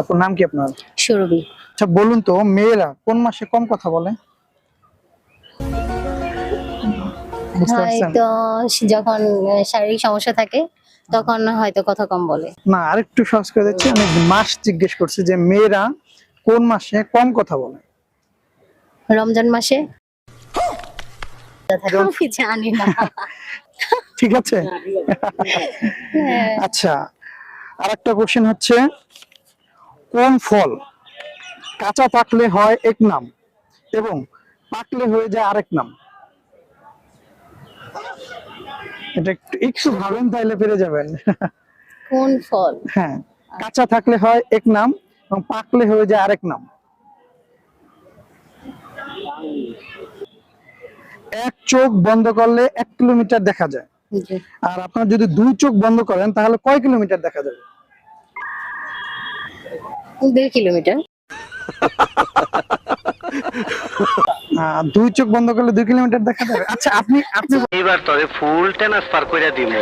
আপনার নাম কি আপনার? সুরভি। আচ্ছা বলুন তো মেয়েরা কোন মাসে কম কথা বলে? হয়তো যখন শারীরিক সমস্যা থাকে তখন হয়তো কথা কম বলে। না আরেকটু সহজ করে দিচ্ছি আমি মাস জিজ্ঞেস করছি যে মেয়েরা কোন মাসে কম কথা বলে? রমজান মাসে? আমি জানি না। ঠিক আছে? হ্যাঁ, আচ্ছা আরেকটা কোশ্চেন হচ্ছে কোন ফল কাঁচা পাকলে হয় এক নাম এবং পাকলে হয়ে যায় আরেক নাম? এটা একটু একটু ভাবেন তাইলে পেরে যাবেন। কোন ফল? হ্যাঁ কাঁচা থাকলে হয় এক নাম এবং পাকলে হয়ে যায় আরেক নাম। এক চোখ বন্ধ করলে এক কিলোমিটার দেখা যায়। আর আপনার যদি দুই চোখ বন্ধ করেন তাহলে কয় কিলোমিটার দেখা যাবে? দুই কিলোমিটার। দুই চোখ বন্ধ করলে দুই কিলোমিটার দেখা যাবে? আচ্ছা আপনি আপনি এবার তবে ফুল ট্রান্সফার করে দিব